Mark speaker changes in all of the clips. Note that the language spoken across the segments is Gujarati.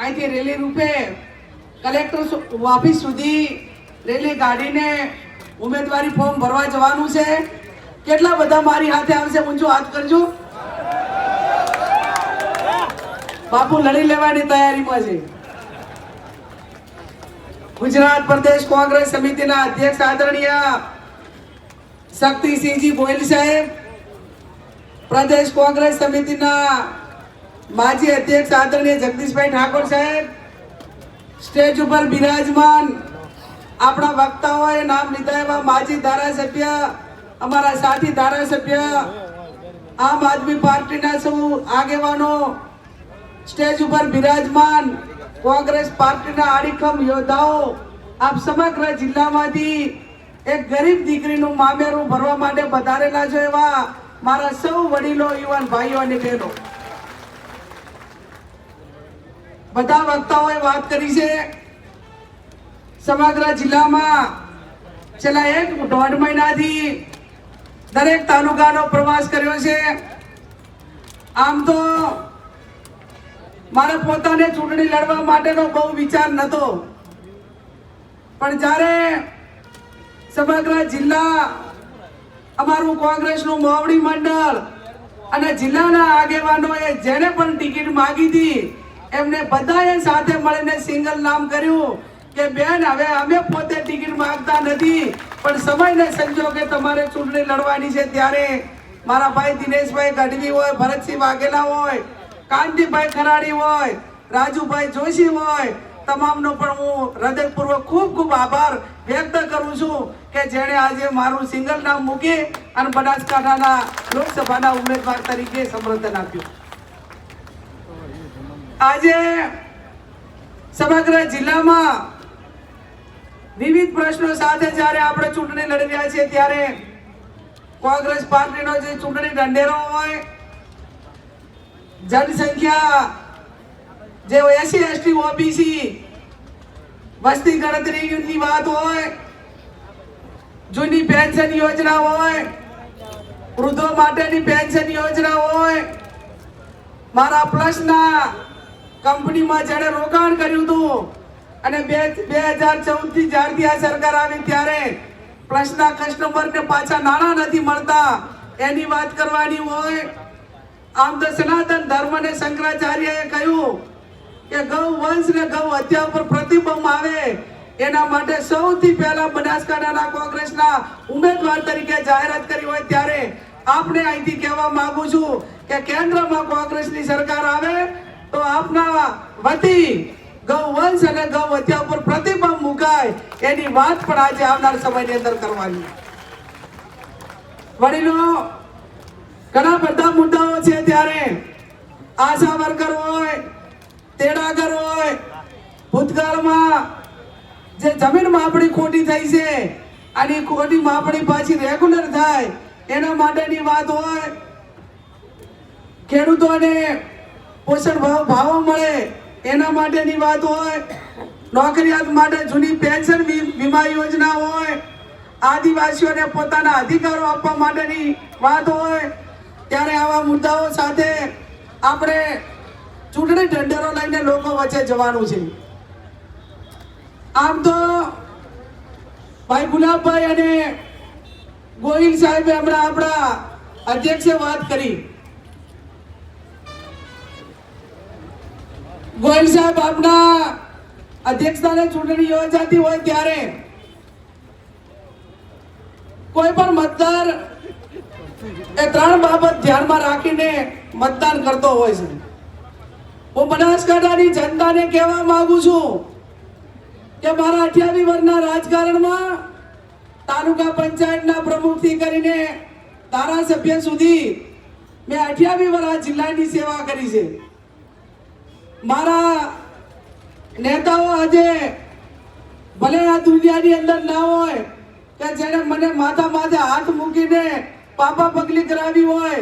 Speaker 1: અહીંથી રેલી રૂપે કલેક્ટર ઓફિસ સુધી રેલી ગાડીને ઉમેદવારી ફોર્મ ભરવા જવાનું છે. કેટલા બધા મારી હાથે આવશે ઊંચો હાથ કરજો. બાપુ લડી લેવાની તૈયારીમાં છે. ગુજરાત પ્રદેશ કોંગ્રેસ સમિતિના અધ્યક્ષ આદરણીય શક્તિસિંહજી ગોયલ સાહેબ, પ્રદેશ કોંગ્રેસ સમિતિના માજી અધ્યક્ષ આદરણીય જગદીશભાઈ ઠાકોર સાહેબ, સ્ટેજ ઉપર બિરાજમાન આપણા વક્તાઓએ નામ લીધા એવા માજી ધારાસભ્ય, અમારા સાથી ધારાસભ્ય, આમ આદમી પાર્ટીના સૌ આગેવાનો, સ્ટેજ ઉપર બિરાજમાન કોંગ્રેસ પાર્ટીના આડીખમ યોદ્ધાઓ, આપ સમગ્ર જિલ્લામાંથી એક ગરીબ દીકરીનું મામેરું ભરવા માટે પધારેલા છો એવા મારા સૌ વડીલો, યુવાન ભાઈઓ અને બહેનો. બધા વક્તાઓએ વાત કરી છે. સમગ્ર જિલ્લામાં છેલ્લા એક દોઢ મહિનાથી દરેક તાલુકાનો પ્રવાસ કર્યો છે. આમ તો મારે પોતાને ચૂંટણી લડવા માટેનો બહુ વિચાર નતો. પણ જ્યારે સમગ્ર જિલ્લા અમારું કોંગ્રેસનું મોવડી મંડળ અને જિલ્લાના આગેવાનોએ જેને પણ ટિકિટ માંગી હતી એમને બધાએ સાથે મળીને સિંગલ નામ કર્યું કે બેન, હવે અમે પોતે ટિકિટ માંગતા નથી, પણ સમયને સંજોગે તમારે ચૂંટણી લડવાની છે ત્યારે મારા ભાઈ દિનેશભાઈ ગઢવી હોય, ભરતસિંહ વાઘેલા હોય, કાંતિભાઈ ખરાડી હોય, રાજુભાઈ જોશી હોય, તમામનો પણ હું હૃદયપૂર્વક ખૂબ ખૂબ આભાર વ્યક્ત કરું છું કે જેણે આજે મારું સિંગલ નામ મૂકી અને બનાસકાંઠાના લોકસભાના ઉમેદવાર તરીકે સમર્થન આપ્યું. આજે સમગ્ર જિલ્લામાં વિવિધ પ્રશ્નો સાથે જ્યારે આપણે ચૂંટણી લડી રહ્યા છીએ, ત્યારે કોંગ્રેસ પાર્ટીનો જે ચૂંટણી ઢંઢેરો હોય, જનસંખ્યા જે એસી, એસટી, ઓબીસી વસ્તી ગણતરીની વાત હોય, જૂની પેન્શન યોજના હોય, વૃદ્ધો માટેની પેન્શન યોજના હોય, મારા પ્લસના કંપનીમાં જેણે રોકાણ કર્યું હતું અને બે બે હજાર ચૌદથી જ્યારથી આ સરકાર આવી ત્યારે પ્લસના કસ્ટમરને પાછા નાણાં નથી મળતા. એની વાત કરવાની હોય, આમ તો સનાતન ધર્મ ને શંકરાચાર્યએ કહ્યું કે ગૌ વંશ ને ગૌ હત્યા પર પ્રતિબંધ આવે. એના માટે સૌથી પહેલા બનાસકાંઠાના કોંગ્રેસના ઉમેદવાર તરીકે જાહેરાત કરી હોય ત્યારે આપણે અહીંથી કહેવા માંગુ છું કે કેન્દ્રમાં કોંગ્રેસની સરકાર આવે તો આપના વતી ગૌવંશ અને ગૌવત્યા ઉપર પ્રતિબંધ મુકાય એની વાત પણ આજે આવનાર સમયની અંદર કરવાની. વડીલો, ઘણા બધા મુદ્દાઓ છે ત્યારે આશા વર્કર હોય, તેડાગર હોય, ભૂતકાળમાં જે જમીન માપણી ખોટી થઈ છે, અને ખોટી માપણી પાછી રેગ્યુલર થાય, એના માટેની વાત હોય, ખેડૂતોને પોષણ ભાવ ભાવો મળે, એના માટેની વાત હોય નોકરિયાત માટે જૂની પેન્શન વીમા યોજના હોય, આદિવાસીઓને પોતાના અધિકારો આપવા માટેની વાત હોય, ત્યારે આવા મુદ્દાઓ સાથે આપણે ચૂંટણી ટેન્ડરો લઈને લોકો વચ્ચે જવાનું છે. આમ તો ભાઈ ગુલાબભાઈ અને ગોહિલ સાહેબે હમણાં આપણા અધ્યક્ષે વાત કરી. ગોહિલ સાહેબ, આપના અધ્યક્ષતાને ચૂંટણી યોજાતી હોય ત્યારે કોઈ પણ મતદાર એ ત્રણ બાબત ધ્યાનમાં રાખીને મતદાન કરતો હોય છે. હું બનાસકાંઠાની જનતાને કહેવા માંગુ છું કે મારા અઠ્યાવી વર્ષના રાજકારણમાં તાલુકા પંચાયતના પ્રમુખથી કરીને ધારાસભ્ય સુધી મેં અઠ્યાવી વર્ષ આ જિલ્લાની સેવા કરી છે. મારા નેતાઓ આજે ભલે આ દુનિયાની અંદર ના હોય, કે જેને મને માથા માથે હાથ મૂકીને પાપા પગલી કરાવી હોય,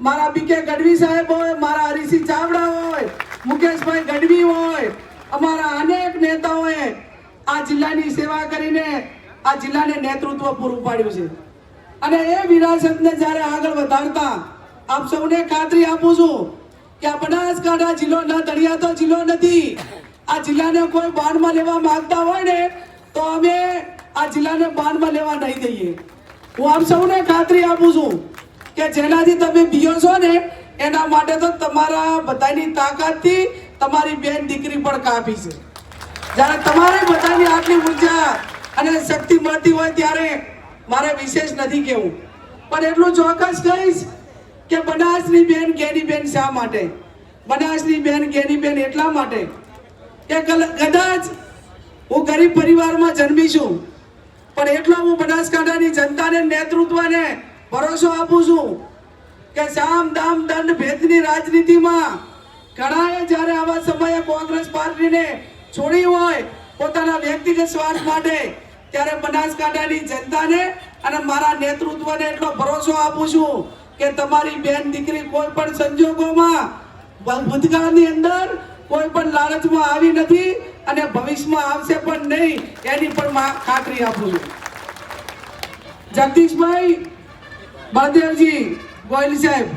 Speaker 1: મારા બીકે ગઢવી સાહેબ હોય, મારા હરીસિંહ ચાવડા હોય, મુકેશભાઈ ગઢવી હોય, અમારા અનેક નેતાઓએ આ જિલ્લાની સેવા કરીને આ જિલ્લાને નેતૃત્વ પૂરું પાડ્યું છે. અને એ વિરાસતને જ્યારે આગળ વધારતા આપ સૌને ખાતરી આપું છું કે આ બનાસકાંઠા જિલ્લો ના તળિયાતો જિલ્લો નથી. આ જિલ્લાને કોઈ બાનમાં લેવા માંગતા હોય ને, તો અમે આ જિલ્લાને બાનમાં લેવા નહીં દઈએ. હું આપ સૌને ખાતરી આપું છું કે જેનાથી તમે બીઓ છો ને, એના માટે તો તમારા બધાની તાકાતથી તમારી બેન દીકરી પણ કાપી છે. જ્યારે તમારે બધાની આટલી ઊર્જા અને શક્તિ મળતી હોય ત્યારે મારે વિશેષ નથી કહેવું. પણ એટલું ચોક્કસ કહીશ કે બનાસની બેન ગેની બેન શા માટે? બનાસની બેન ગેની બેન એટલા માટે કે કદાચ હું ગરીબ પરિવારમાં જન્મી છું, પણ એટલો હું બનાસકાંઠાની જનતાને નેતૃત્વને ભરોસો આપું છું કે સામ, દામ, દંડ ભેદની રાજનીતિમાં ઘણાએ જ્યારે આવા સમયે કોંગ્રેસ પાર્ટીને છોડી હોય પોતાના વ્યક્તિગત સ્વાર્થ માટે, ત્યારે બનાસકાંઠાની જનતાને અને મારા નેતૃત્વને એટલો ભરોસો આપું છું કે તમારી બેન દીકરી કોઈ પણ સંજોગોમાં ભૂતકાળની અંદર કોઈ પણ લાલચમાં આવી નથી અને ભવિષ્યમાં આવશે પણ નહીં, એની પણ ખાતરી આપું છું. જગદીશભાઈ બળદેવજી ગોયલ સાહેબ